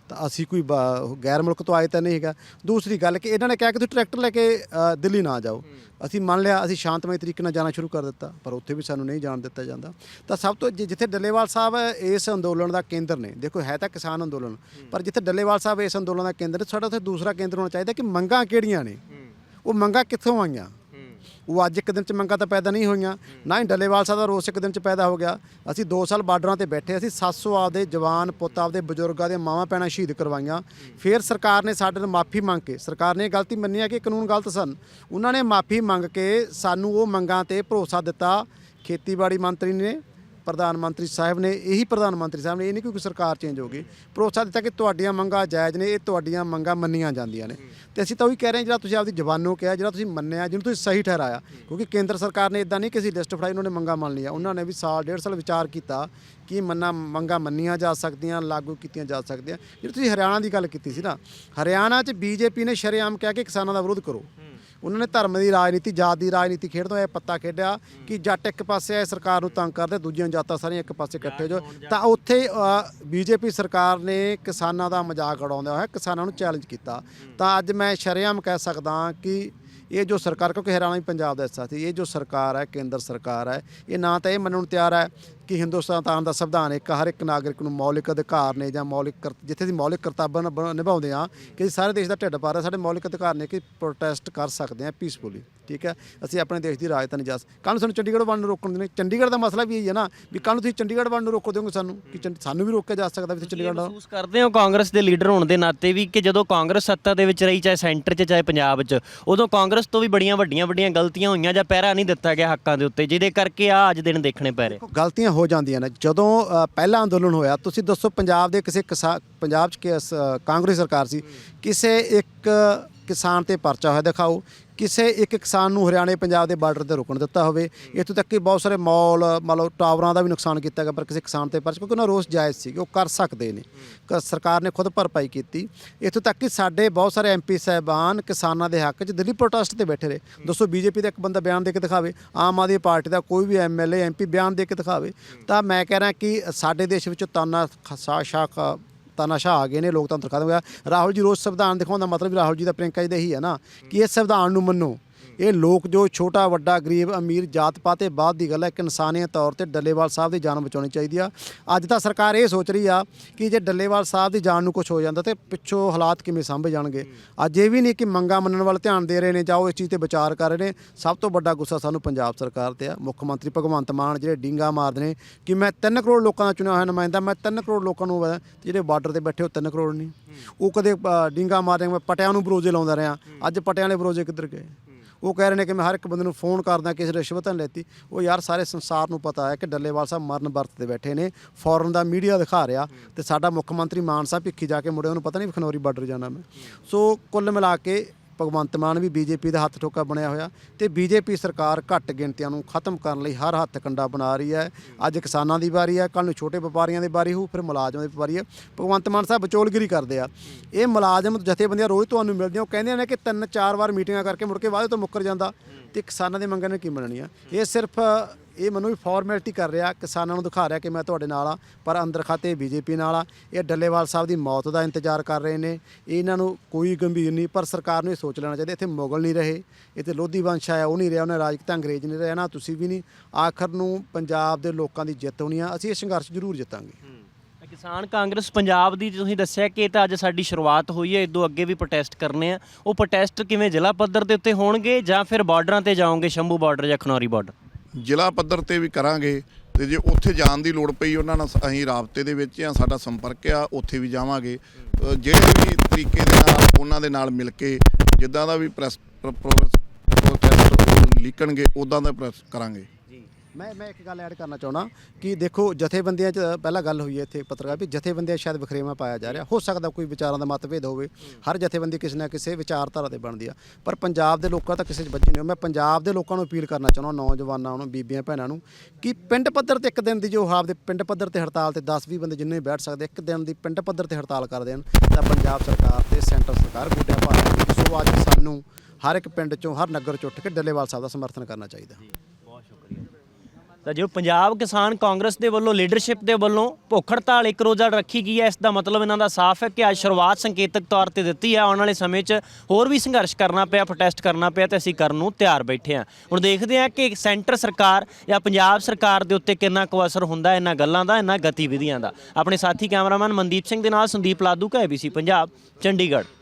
ਤਾਂ ਅਸੀਂ ਕੋਈ ਬਾ- ਗੈਰ ਮੁਲਕ ਤੋਂ ਆਏ ਤਾਂ ਨਹੀਂ ਹੈਗਾ। ਦੂਸਰੀ ਗੱਲ ਕਿ ਇਹਨਾਂ ਨੇ ਕਿਹਾ ਕਿ ਤੁਸੀਂ ਟਰੈਕਟਰ ਲੈ ਕੇ ਅ, ਦਿੱਲੀ ਨਾ ਜਾਓ। ਅਸੀਂ ਮੰਨ ਲਿਆ ਅਸੀਂ ਸ਼ਾਂਤਮਈ ਤਰੀਕੇ ਨਾਲ ਜਾਣਾ ਸ਼ੁਰੂ ਕਰ ਦਿੱਤਾ ਪਰ ਉੱਥੇ ਵੀ ਸਾਨੂੰ ਨਹੀਂ ਜਾਣ ਦਿੱਤਾ ਜਾਂਦਾ। ਤਾਂ ਸਭ ਤੋਂ ਜਿ- ਜਿੱਥੇ ਡੱਲੇਵਾਲ ਸਾਹਿਬ ਇਸ ਅੰਦੋਲਨ ਦਾ ਕੇਂਦਰ ਨੇ ਦੇਖੋ ਹੈ ਤਾਂ ਕਿਸਾਨ ਅੰਦੋਲਨ ਪਰ ਜਿੱਥੇ ਡੱਲੇਵਾਲ ਸਾਹਿਬ ਇਸ ਅੰਦੋਲਨ ਦਾ ਕੇਂਦਰ ਨੇ ਸਾਡਾ ਉੱਥੇ ਦੂਸਰਾ ਕੇਂਦਰ ਹੋਣਾ ਚਾਹੀਦਾ ਕਿ ਮੰਗਾਂ ਕਿਹੜੀਆਂ ਨੇ? ਉਹ ਮੰਗਾਂ ਕਿੱਥੋਂ ਆਈਆਂ? ਉਹ ਅੱਜ ਇੱਕ ਦਿਨ ਚ ਮੰਗਾਂ ਤਾਂ ਪੈਦਾ ਨਹੀਂ ਹੋਈਆਂ। ਨਾ ਹੀ ਡੱਲੇਵਾਲ ਸਾਹਿਬ ਦਾ ਰੋਸ ਇੱਕ ਦਿਨ ਚ ਪੈਦਾ ਹੋ ਗਿਆ। ਅਸੀਂ 2 ਸਾਲ ਬਾਰਡਰਾਂ ਤੇ ਬੈਠੇ, ਅਸੀਂ 700 ਆਪਦੇ ਜਵਾਨ, ਪੁੱਤ ਆਪਦੇ ਬਜ਼ੁਰਗਾਂ ਦੇ ਮਾਵਾਂ ਪੈਣਾ ਸ਼ਹੀਦ ਕਰਵਾਈਆਂ। ਫਿਰ ਸਰਕਾਰ ਨੇ ਸਾਡੇ ਤੋਂ ਮਾਫੀ ਮੰਗ ਕੇ, ਸਰਕਾਰ ਨੇ ਇਹ ਗਲਤੀ ਮੰਨੀ ਹੈ ਕਿ ਕਾਨੂੰਨ ਗਲਤ ਸਨ। ਉਹਨਾਂ ਨੇ ਮਾਫੀ ਮੰਗ ਕੇ ਸਾਨੂੰ ਉਹ ਮੰਗਾਂ ਤੇ ਭਰੋਸਾ ਦਿੱਤਾ। ਖੇਤੀਬਾੜੀ ਮੰਤਰੀ ਨੇ ਪ੍ਰਧਾਨ ਮੰਤਰੀ ਸਾਹਿਬ ਨੇ, ਇਹੀ ਪ੍ਰਧਾਨ ਮੰਤਰੀ ਸਾਹਿਬ ਨੇ, ਇਹ ਨਹੀਂ ਕਿ ਕੋਈ ਸਰਕਾਰ ਚੇਂਜ ਹੋ ਗਈ। ਭਰੋਸਾ ਦਿੱਤਾ ਕਿ ਤੁਹਾਡੀਆਂ ਮੰਗਾਂ ਜਾਇਜ਼ ਨੇ, ਇਹ ਤੁਹਾਡੀਆਂ ਮੰਗਾਂ ਮੰਨੀਆਂ ਜਾਂਦੀਆਂ ਨੇ। ਤੇ ਅਸੀਂ ਤਾਂ ਉਹੀ ਕਹਿ ਰਹੇ ਜਿਹੜਾ ਤੁਸੀਂ ਆਪਦੀ ਜ਼ਬਾਨੋਂ ਕਿਹਾ, ਜਿਹੜਾ ਤੁਸੀਂ ਮੰਨਿਆ, ਜਿਹਨੂੰ ਤੁਸੀਂ ਸਹੀ ਠਹਿਰਾਇਆ। ਕਿਉਂਕਿ ਕੇਂਦਰ ਸਰਕਾਰ ਨੇ ਇਦਾਂ ਨਹੀਂ ਕਿ ਅਸੀਂ ਲਿਸਟ ਫੜਾਈ, ਉਹਨਾਂ ਨੇ ਮੰਗਾਂ ਮੰਨ ਲਈਆਂ। ਉਹਨਾਂ ਨੇ ਵੀ ਸਾਲ, ਡੇਢ ਸਾਲ ਵਿਚਾਰ ਕੀਤਾ ਕਿ ਮੰਨਾ, ਮੰਗਾਂ ਮੰਨੀਆਂ ਜਾ ਸਕਦੀਆਂ, ਲਾਗੂ ਕੀਤੀਆਂ ਜਾ ਸਕਦੀਆਂ। ਜਿਹੜੀ ਤੁਸੀਂ ਹਰਿਆਣਾ ਦੀ ਗੱਲ ਕੀਤੀ ਸੀ ਨਾ, ਹਰਿਆਣਾ 'ਚ ਬੀਜੇਪੀ ਨੇ ਸ਼ਰੇਆਮ ਕਿਹਾ ਕਿ ਕਿਸਾਨਾਂ ਦਾ ਵਿਰੋਧ ਕਰੋ। ਉਹਨਾਂ ਨੇ ਧਰਮ ਦੀ ਰਾਜਨੀਤੀ ਜਾਤ ਦੀ ਰਾਜਨੀਤੀ ਖੇਡਦੇ ਹੋਏ ਇਹ ਪੱਤਾ ਖੇਡਿਆ ਕਿ ਜੱਟ ਇੱਕ ਪਾਸੇ ਆਏ ਸਰਕਾਰ ਨੂੰ ਤੰਗ ਕਰਦੇ ਦੂਜੀਆਂ ਜਾਤਾਂ ਸਾਰੀਆਂ ਇੱਕ ਪਾਸੇ ਇਕੱਠੇ ਹੋ ਜਾਓ। ਤਾਂ ਉੱਥੇ ਬੀਜੇਪੀ ਸਰਕਾਰ ਨੇ ਕਿਸਾਨਾਂ ਦਾ ਮਜ਼ਾਕ ਉਡਾਉਂਦਾ ਹੋਇਆ ਕਿਸਾਨਾਂ ਨੂੰ ਚੈਲੰਜ ਕੀਤਾ। ਤਾਂ ਅੱਜ ਮੈਂ ਸ਼ਰੇਆਮ ਕਹਿ ਸਕਦਾ ਕਿ ਇਹ ਜੋ ਸਰਕਾਰ, ਕਿਉਂਕਿ ਹਰਿਆਣਾ ਵੀ ਪੰਜਾਬ ਦਾ ਹਿੱਸਾ ਸੀ, ਇਹ ਜੋ ਸਰਕਾਰ ਹੈ, ਕੇਂਦਰ ਸਰਕਾਰ ਹੈ, ਇਹ ਨਾ ਤਾਂ ਇਹ ਮੰਨਣ ਨੂੰ ਤਿਆਰ ਹੈ ਕਿ ਹਿੰਦੁਸਤਾਨ ਦਾ ਸੰਵਿਧਾਨ ਇੱਕ, ਹਰ ਇੱਕ ਨਾਗਰਿਕ ਨੂੰ ਮੌਲਿਕ ਅਧਿਕਾਰ ਨੇ ਜਾਂ ਮੌਲਿਕ ਕਰ- ਜਿੱਥੇ ਅਸੀਂ ਮੌਲਿਕ ਕਰਤੱਵ ਨਿਭਾਉਂਦੇ ਆ ਕਿ ਅਸੀਂ ਸਾਰੇ ਦੇਸ਼ ਦਾ ਢਿੱਡ ਭਰ ਹੈ, ਸਾਡੇ ਮੌਲਿਕ ਅਧਿਕਾਰ ਨੇ ਕਿ ਪ੍ਰੋਟੈਸਟ ਕਰ ਸਕਦੇ ਆ ਪੀਸਫੁਲੀ ਠੀਕ ਹੈ? ਅਸੀਂ ਆਪਣੇ ਦੇਸ਼ ਦੀ ਰਾਜਧਾਨੀ ਜਾ ਕੱਲ ਨੂੰ ਸਾਨੂੰ ਚੰਡੀਗੜ੍ਹ ਵੰਡ ਨੂੰ ਰੋਕਣ ਦੇ ਨੇ, ਚੰਡੀਗੜ੍ਹ ਦਾ ਮਸਲਾ ਵੀ ਇਹੀ ਹੈ ਨਾ, ਵੀ ਕੱਲ ਨੂੰ ਤੁਸੀਂ ਚੰਡੀਗੜ੍ਹ ਵੰਡ ਨੂੰ ਰੋਕੋ ਦਿਓਗੇ ਸਾਨੂੰ, ਕਿ ਚੰਡ- ਸਾਨੂੰ ਵੀ ਰੋਕਿਆ ਜਾ ਸਕਦਾ ਵੀ ਤੁਸੀਂ ਚੰਡੀਗੜ੍ਹ ਦਾ ਮਹਿਸੂਸ ਕਰਦੇ ਹੋ ਕਾਂਗਰਸ ਦੇ ਲੀਡਰ ਹੋਣ ਦੇ ਨਾਤੇ ਵੀ ਕਿ ਜਦੋਂ ਕਾਂਗਰਸ ਸੱਤਾ ਦੇ ਵਿੱਚ ਰਹੀ, ਚਾਹੇ ਸੈਂਟਰ 'ਚ, ਚਾਹੇ ਪੰਜਾਬ 'ਚ, ਉਦੋਂ ਕਾਂਗਰਸ ਤੋਂ ਵੀ ਬੜੀਆਂ ਵੱਡੀਆਂ ਵੱਡੀਆਂ ਗਲਤੀਆਂ ਹੋਈਆਂ ਜਾਂ ਪਹਿਰਾ ਨਹੀਂ ਦਿੱਤਾ ਗਿਆ ਹੱਕਾਂ ਦੇ ਉੱਤੇ ਜਿਹਦੇ ਕਰਕੇ ਆ ਅੱਜ ਦਿਨ ਦੇਖਣੇ ਪੈ ਰਹੇ। ਗਲਤੀਆਂ ਹੋ ਜਾਂਦੀਆਂ ਨੇ। ਜਦੋਂ ਅ, ਪਹਿਲਾ ਅੰਦੋਲਨ ਹੋਇਆ ਤੁਸੀਂ ਦੱਸੋ ਪੰਜਾਬ ਦੇ ਕਿਸੇ ਕਿਸਾ ਪੰਜਾਬ 'ਚ ਕਿਸ ਕਾਂਗਰਸ ਸਰਕਾਰ ਸੀ ਕਿਸੇ ਇੱਕ ਕਿਸਾਨ ਤੇ ਪਰਚਾ ਹੋਇਆ ਦਿਖਾਓ। ਕਿਸੇ ਇੱਕ ਕਿਸਾਨ ਨੂੰ ਹਰਿਆਣੇ ਪੰਜਾਬ ਦੇ ਬਾਰਡਰ ਤੇ ਰੁਕਣ ਦਿੱਤਾ ਹੋਵੇ, ਇੱਥੋਂ ਤੱਕ ਕਿ ਬਹੁਤ ਸਾਰੇ ਮਾਲ, ਮਤਲਬ ਟਾਵਰਾਂ ਦਾ ਵੀ ਨੁਕਸਾਨ ਕੀਤਾ ਗਿਆ, ਪਰ ਕਿਸੇ ਕਿਸਾਨ ਤੇ ਪਰਚ, ਕਿਉਂਕਿ ਉਹਨਾਂ ਰੋਸ ਜਾਇਜ਼ ਸੀ ਉਹ ਕਰ ਸਕਦੇ ਨੇ। ਕ- ਸਰਕਾਰ ਨੇ ਖੁਦ ਭਰਪਾਈ ਕੀਤੀ। ਇੱਥੋਂ ਤੱਕ ਕਿ ਸਾਡੇ ਬਹੁਤ ਸਾਰੇ ਐਮਪੀ ਸਾਹਿਬਾਨ ਕਿਸਾਨਾਂ ਦੇ ਹੱਕ 'ਚ ਦਿੱਲੀ ਪ੍ਰੋਟੈਸਟ ਤੇ ਬੈਠੇ ਰਹੇ। ਦੱਸੋ ਬੀਜੇਪੀ ਦਾ ਇੱਕ ਬੰਦਾ ਬਿਆਨ ਦੇ ਕੇ ਦਿਖਾਵੇ, ਆਮ ਆਦਮੀ ਪਾਰਟੀ ਦਾ ਕੋਈ ਵੀ ਐਮਐਲਏ ਐਮਪੀ ਬਿਆਨ ਦੇ ਕੇ ਦਿਖਾਵੇ। ਤਾਂ ਮੈਂ ਕਹਿ ਰਿਹਾ ਕਿ ਸਾਡੇ ਦੇਸ਼ ਵਿੱਚ ਤਾਨਾ ਖਸਾ ਸ਼ਾਖ ਤਾਨਾਸ਼ਾਹ ਆ ਗਏ ਨੇ, ਲੋਕਤੰਤਰ ਖਤਮ ਹੋ ਗਿਆ। ਰਾਹੁਲ ਜੀ ਰੋਜ਼ ਸੰਵਿਧਾਨ ਦਿਖਾਉਣ ਦਾ ਮਤਲਬ ਵੀ ਰਾਹੁਲ ਜੀ ਦਾ ਪ੍ਰਿੰਕਾ ਜੀ ਦਾ ਇਹੀ ਹੈ ਨਾ, ਕਿ ਇਸ ਸੰਵਿਧਾਨ ਨੂੰ ਮੰਨੋ। ਇਹ ਲੋਕ ਜੋ ਛੋਟਾ ਵੱਡਾ ਗਰੀਬ ਅਮੀਰ ਜਾਤ ਪਾਤ ਤੇ ਬਾਅਦ ਦੀ ਗੱਲ ਹੈ ਇੱਕ ਇਨਸਾਨੀਅਤ ਤੌਰ ਤੇ ਡੱਲੇਵਾਲ ਸਾਹਿਬ ਦੀ ਜਾਨ ਬਚਾਉਣੀ ਚਾਹੀਦੀ ਆ। ਅੱਜ ਤਾਂ ਸਰਕਾਰ ਇਹ ਸੋਚ ਰਹੀ ਆ ਕਿ ਜੇ ਡੱਲੇਵਾਲ ਸਾਹਿਬ ਦੀ ਜਾਨ ਨੂੰ ਕੁਝ ਹੋ ਜਾਂਦਾ ਤੇ ਪਿੱਛੋਂ ਹਾਲਾਤ ਕਿਵੇਂ ਸੰਭੇ ਜਾਣਗੇ। ਅੱਜ ਇਹ ਵੀ ਨਹੀਂ ਕਿ ਮੰਗਾ ਮੰਨਣ ਵੱਲ ਧਿਆਨ ਦੇ ਰਹੇ ਨੇ ਜਾਂ ਉਹ ਇਸ ਚੀਜ਼ ਤੇ ਵਿਚਾਰ ਕਰ ਰਹੇ ਨੇ। ਸਭ ਤੋਂ ਵੱਡਾ ਗੁੱਸਾ ਸਾਨੂੰ ਪੰਜਾਬ ਸਰਕਾਰ ਤੇ ਆ। ਮੁੱਖ ਮੰਤਰੀ ਭਗਵੰਤ ਮਾਨ ਜਿਹੜੇ ਡਿੰਗਾ ਮਾਰਦੇ ਨੇ ਕਿ ਮੈਂ 3 ਕਰੋੜ ਲੋਕਾਂ ਦਾ ਚੁਣਿਆ ਹੋਇਆ ਨੁਮਾਇੰਦਾ ਮੈਂ 3 ਕਰੋੜ ਲੋਕਾਂ ਨੂੰ ਜਿਹੜੇ ਬਾਰਡਰ ਤੇ ਬੈਠੇ ਉਹ 3 ਕਰੋੜ ਨਹੀਂ। ਉਹ ਕਦੇ ਅ, ਡਿੰਗਾ ਮਾਰਦੇ ਮੈਂ ਪਟਿਆਂ ਨੂੰ ਬਰੋਜੇ ਲਾਉਂਦਾ ਰਿਹਾ। ਅੱਜ ਪਟਿਆਂ ਵਾਲੇ ਬਰੋਜੇ ਕਿੱਧਰ ਗਏ? ਉਹ ਕਹਿ ਰਹੇ ਨੇ ਕਿ ਮੈਂ ਹਰ ਇੱਕ ਬੰਦੇ ਨੂੰ ਫੋਨ ਕਰਦਾ, ਕਿਸੇ ਰਿਸ਼ਵਤ ਲੈਤੀ। ਉਹ ਯਾਰ ਸਾਰੇ ਸੰਸਾਰ ਨੂੰ ਪਤਾ ਹੈ ਕਿ ਡੱਲੇਵਾਲ ਸਾਹਿਬ ਮਰਨ ਵਰਤ ਤੇ ਬੈਠੇ ਨੇ, ਫੌਰਨ ਦਾ ਮੀਡੀਆ ਦਿਖਾ ਰਿਹਾ ਤੇ ਸਾਡਾ ਮੁੱਖ ਮੰਤਰੀ ਮਾਨ ਸਾਹਿਬ ਭਿੱਖੀ ਜਾ ਕੇ ਮੁੜੇ ਉਹਨੂੰ ਪਤਾ ਨਹੀਂ ਖਨੌਰੀ ਬਾਰਡਰ ਜਾਣਾ ਮੈਂ। ਸੋ ਕੁੱਲ ਮਿਲਾ ਕੇ ਭਗਵੰਤ ਮਾਨ ਵੀ ਬੀਜੇਪੀ ਦਾ ਹੱਥ ਠੋਕਾ ਬਣਿਆ ਹੋਇਆ ਤੇ ਬੀਜੇਪੀ ਸਰਕਾਰ ਘੱਟ ਗਿਣਤੀਆਂ ਨੂੰ ਖਤਮ ਕਰਨ ਲਈ ਹਰ ਹੱਥ ਕੰਡਾ ਬਣਾ ਰਹੀ ਹੈ। ਅੱਜ ਕਿਸਾਨਾਂ ਦੀ ਵਾਰੀ ਹੈ ਕੱਲ ਨੂੰ ਛੋਟੇ ਵਪਾਰੀਆਂ ਦੀ ਵਾਰੀ ਹੋਊ, ਫਿਰ ਮੁਲਾਜ਼ਮਾਂ ਦੀ ਵਾਰੀ ਹੈ। ਭਗਵੰਤ ਮਾਨ ਸਾਹਿਬ ਵਿਚੋਲਗਿਰੀ ਕਰਦੇ ਆ। ਇਹ ਮੁਲਾਜ਼ਮ ਜਥੇਬੰਦੀਆਂ ਰੋਜ਼ ਤੁਹਾਨੂੰ ਮਿਲਦੀਆਂ, ਉਹ ਕਹਿੰਦੇ ਨੇ ਕਿ ਤਿੰਨ ਚਾਰ ਵਾਰ ਮੀਟਿੰਗਾਂ ਕਰਕੇ ਮੁੜ ਕੇ ਵਾਅਦੇ ਤੋਂ ਮੁੱਕਰ ਜਾਂਦਾ ਤੇ ਕਿਸਾਨਾਂ ਦੀ ਮੰਗਾਂ ਨੇ ਕੀ ਮੰਨਣੀਆਂ? ਇਹ ਸਿਰਫ ਇਹ ਮੈਨੂੰ ਵੀ ਫਾਰਮੈਲਿਟੀ ਕਰ ਰਿਹਾ, ਕਿਸਾਨਾਂ ਨੂੰ ਦਿਖਾ ਰਿਹਾ ਕਿ ਮੈਂ ਤੁਹਾਡੇ ਨਾਲ ਆ ਪਰ ਅੰਦਰ ਖਾਤੇ ਬੀਜੇਪੀ ਨਾਲ ਆ ਇਹ ਡੱਲੇਵਾਲ ਸਾਹਿਬ ਦੀ ਮੌਤ ਦਾ ਇੰਤਜ਼ਾਰ ਕਰ ਰਹੇ ਨੇ। ਇਹਨਾਂ ਨੂੰ ਕੋਈ ਗੰਭੀਰ ਨਹੀਂ, ਪਰ ਸਰਕਾਰ ਨੂੰ ਇਹ ਸੋਚ ਲੈਣਾ ਚਾਹੀਦਾ, ਇੱਥੇ ਮੁਗਲ ਨਹੀਂ ਰਹੇ, ਇੱਥੇ ਲੋਧੀ ਵੰਸ਼ ਆਇਆ, ਉਹ ਨਹੀਂ ਰਿਹਾ, ਉਹਨੇ ਰਾਜ ਕੀਤਾ ਅੰਗਰੇਜ਼ ਨਹੀਂ ਰਿਹਾ, ਨਾ ਤੁਸੀਂ ਵੀ ਨਹੀਂ। ਆਖਰ ਨੂੰ ਪੰਜਾਬ ਦੇ ਲੋਕਾਂ ਦੀ ਜਿੱਤ ਹੋਣੀ ਆ, ਅਸੀਂ ਇਹ ਸੰਘਰਸ਼ ਜ਼ਰੂਰ ਜਿੱਤਾਂਗੇ। ਕਿਸਾਨ ਕਾਂਗਰਸ ਪੰਜਾਬ ਦੀ, ਤੁਸੀਂ ਦੱਸਿਆ ਕਿ ਇਹ ਤਾਂ ਅੱਜ ਸਾਡੀ ਸ਼ੁਰੂਆਤ ਹੋਈ ਹੈ, ਇਦੋਂ ਅੱਗੇ ਵੀ ਪ੍ਰੋਟੈਸਟ ਕਰਨੇ ਆ। ਉਹ ਪ੍ਰੋਟੈਸਟ ਕਿਵੇਂ ਜ਼ਿਲ੍ਹਾ ਪੱਧਰ ਦੇ ਉੱਤੇ ਹੋਣਗੇ ਜਾਂ ਫਿਰ ਬਾਰਡਰਾਂ ਤੇ ਜਾਓਗੇ, ਸ਼ੰਭੂ ਬਾਰਡਰ ਜਾਂ ਖਨੌਰੀ ਬਾਰਡਰ ਜ਼ਿਲ੍ਹਾ ਪੱਧਰ ਤੇ ਵੀ ਕਰਾਂਗੇ ਤੇ ਜੇ ਉੱਥੇ ਜਾਣ ਦੀ ਲੋੜ ਪਈ ਉਹਨਾਂ ਨਾਲ ਅਸੀਂ ਰਾਬਤੇ ਦੇ ਵਿੱਚ ਆ ਸਾਡਾ ਸੰਪਰਕ ਆ, ਉੱਥੇ ਵੀ ਜਾਵਾਂਗੇ। ਜਿਹੜੇ ਵੀ ਤਰੀਕੇ ਦੇ ਨਾਲ ਉਹਨਾਂ ਦੇ ਨਾਲ ਮਿਲ ਕੇ ਜਿੱਦਾਂ ਦਾ ਵੀ ਪ੍ਰੈਸ ਪ੍ਰੋਟੈਸਟ ਲਿਖਣਗੇ ਉਦਾਂ ਦਾ ਪ੍ਰੈਸ ਕਰਾਂਗੇ। ਮੈਂ ਮੈਂ ਇੱਕ ਗੱਲ ਐਡ ਕਰਨਾ ਚਾਹੁੰਦਾ ਕਿ ਦੇਖੋ ਜਥੇਬੰਦੀਆਂ 'ਚ ਪਹਿਲਾਂ ਗੱਲ ਹੋਈ ਹੈ ਇੱਥੇ ਪੱਤਰਕਾਰ ਵੀ ਜਥੇਬੰਦੀਆਂ 'ਚ ਸ਼ਾਇਦ ਵਖਰੇਵਾਂ ਪਾਇਆ ਜਾ ਰਿਹਾ। ਹੋ ਸਕਦਾ ਕੋਈ ਵਿਚਾਰਾਂ ਦਾ ਮਤਭੇਦ ਹੋਵੇ। ਹਰ ਜਥੇਬੰਦੀ ਕਿਸੇ ਨਾ ਕਿਸੇ ਵਿਚਾਰਧਾਰਾ ਤੇ ਬਣਦੀ ਆ। ਪਰ ਪੰਜਾਬ ਦੇ ਲੋਕਾਂ ਤਾਂ ਕਿਸੇ 'ਚ ਵੱਜੀ ਨਹੀਂ। ਮੈਂ ਪੰਜਾਬ ਦੇ ਲੋਕਾਂ ਨੂੰ ਅਪੀਲ ਕਰਨਾ ਚਾਹੁੰਦਾ, ਨੌਜਵਾਨਾਂ ਨੂੰ, ਬੀਬੀਆਂ, ਭੈਣਾਂ ਨੂੰ ਕਿ ਪਿੰਡ ਪੱਧਰ ਤੇ ਇੱਕ ਦਿਨ ਦੀ ਜੋ ਆਪਦੇ ਪਿੰਡ ਪੱਧਰ ਤੇ ਹੜਤਾਲ ਤੇ 10-20 ਬੰਦੇ ਜਿੰਨੇ ਬੈਠ ਸਕਦੇ, ਇੱਕ ਦਿਨ ਦੀ ਪਿੰਡ ਪੱਧਰ ਤੇ ਹੜਤਾਲ ਕਰ ਦੇਣ ਤਾਂ ਪੰਜਾਬ ਸਰਕਾਰ ਤੇ ਸੈਂਟਰ ਸਰਕਾਰ ਗੋਡਿਆਂ ਪਾ ਸੋ ਅੱਜ ਸਾਨੂੰ ਹਰ ਇੱਕ ਪਿੰਡ ਚੋਂ, ਹਰ ਨਗਰ ਚੋਂ ਉੱਠ ਕੇ ਡੱਲੇਵਾਲ ਸਾਹਿਬ ਦਾ ਸਮਰਥਨ ਕਰਨਾ ਚਾਹੀਦਾ। ਤਾਂ ਜੋ ਪੰਜਾਬ ਕਿਸਾਨ ਕਾਂਗਰਸ ਦੇ ਵੱਲੋਂ ਲੀਡਰਸ਼ਿਪ ਦੇ ਵੱਲੋਂ ਭੁੱਖ ਹੜਤਾਲ ਇੱਕ ਰੋਜ਼ਾ ਰੱਖੀ ਗਈ ਹੈ, ਇਸ ਦਾ ਮਤਲਬ ਇਹਨਾਂ ਦਾ ਸਾਫ਼ ਹੈ ਕਿ ਅੱਜ ਸ਼ੁਰੂਆਤ ਸੰਕੇਤਕ ਤੌਰ ਤੇ ਦਿੱਤੀ ਹੈ। ਆਉਣ ਵਾਲੇ ਸਮੇਂ 'ਚ ਹੋਰ ਵੀ ਸੰਘਰਸ਼ ਕਰਨਾ ਪਿਆ ਪ੍ਰੋਟੈਸਟ ਕਰਨਾ ਪਿਆ ਤੇ ਅਸੀਂ ਕਰਨ ਨੂੰ ਤਿਆਰ ਬੈਠੇ ਹਾਂ। ਹੁਣ ਦੇਖਦੇ ਹਾਂ ਕਿ ਸੈਂਟਰ ਸਰਕਾਰ ਜਾਂ ਪੰਜਾਬ ਸਰਕਾਰ ਦੇ ਉੱਤੇ ਕਿੰਨਾ ਕੁ ਅਸਰ ਹੁੰਦਾ ਇਹਨਾਂ ਗੱਲਾਂ ਦਾ, ਇਹਨਾਂ ਗਤੀਵਿਧੀਆਂ ਦਾ। ਆਪਣੇ ਸਾਥੀ ਕੈਮਰਾਮੈਨ ਮਨਦੀਪ ਸਿੰਘ ਦੇ ਨਾਲ ਸੰਦੀਪ ਲਾਦੂ ਕਾ ABC ਪੰਜਾਬ, ਚੰਡੀਗੜ੍ਹ।